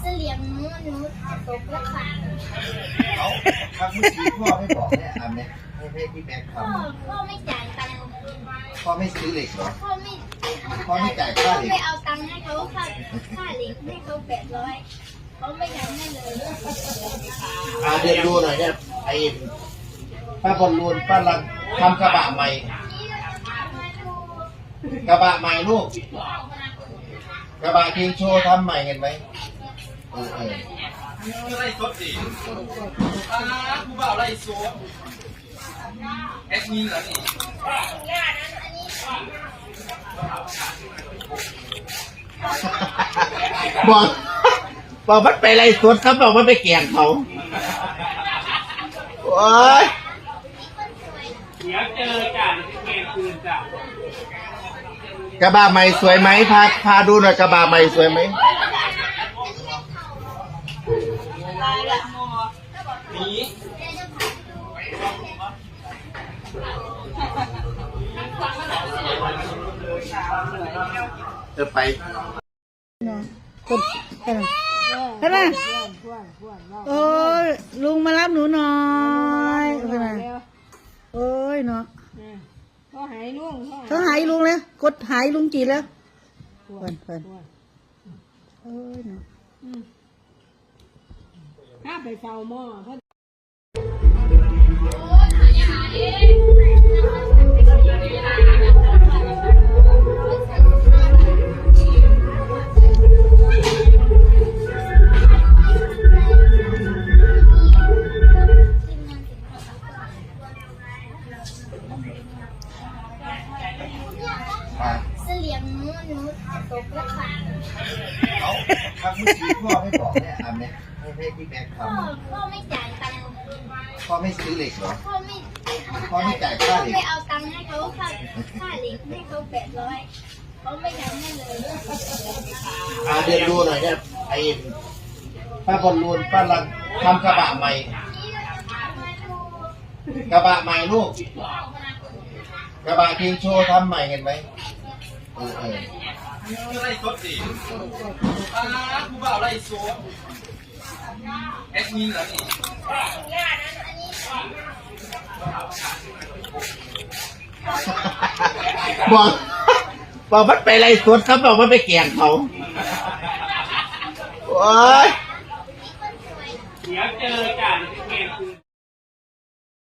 เสลียงนู้นนู้นตกแลาเอาคำเมื่อกี้พ่อไม่บอกแม่ให้พี่แบงค์ทพ่อไม่จ่ายตังค์พ่อไม่ซื้อเหล็กเหรอ พ่อไม่พ่อไม่จ่ายค่าเหล็กไม่เอาตังค์ให้เขาค่าค่าเหล็กให้เขาแปดร้อยเขาไม่ยังไม่เลยอาเดี๋ยวดูหน่อยเนี่ยไอ้ป้าบอลลูนป้าลันทำกระบะใหม่ กระบะใหม่ลูก กระบะคิงโชว์ทำใหม่เห็นไหมเออเออไล่สดดิอ่าผู้บ่าวไล่สดแอดมินเหรอนี่บอกบอกมันไปไรสวนเขาบอกมันไปแกล้งเขาโอ้ยเดี๋ยวเจอกันเกมคืนจ้ะ กระบะใหม่สวยไหมพาพาดูหน่อยกระบะใหม่สวยไหมเออไปกดใช่ไหมใช่ไหมโอ้ยลุงมารับหนูหน่อยใช่ไหมายลุงเขาหายลุงแล้วกดหายลุงจีแล้วเพิ่นเพิ่นโอ้ยเนาะถ้าไปเฝ้าหม้อเพรา เสลียงหนูหนูตกแล้วค่ะเอาครั้งเมื่อกี้พ่อไม่บอกเนี่ยอันเนี้ยให้ให้พี่แม็กทพ่อพ่อไม่จ่ายตังค์ำพ่อไม่ซื้อเหล็กเหรอ พ่อไม่พ่อไม่จ่ายค่าเหล็ก ไม่เอาตังค์ให้เขาค่าค่าเหล็กให้เขาแปดร้อยเขาไม่ทำให้เลยอาเดินดูหน่อยเนี่ยไอ้ป้าบอลลูนป้าลังทำกระบะใหม่ กระบะใหม่ลูก กระบะคิงโชว์ทำใหม่เห็นไหมเออเออไล่สดดิอ่าผู้บ่าวไล่สดแอดมินเหรอนี่บอกบอกมันไปไรสวนเขาบอกมันไปแกล้งเขาโอ้ย เดี๋ยวเจอกันเกมคืน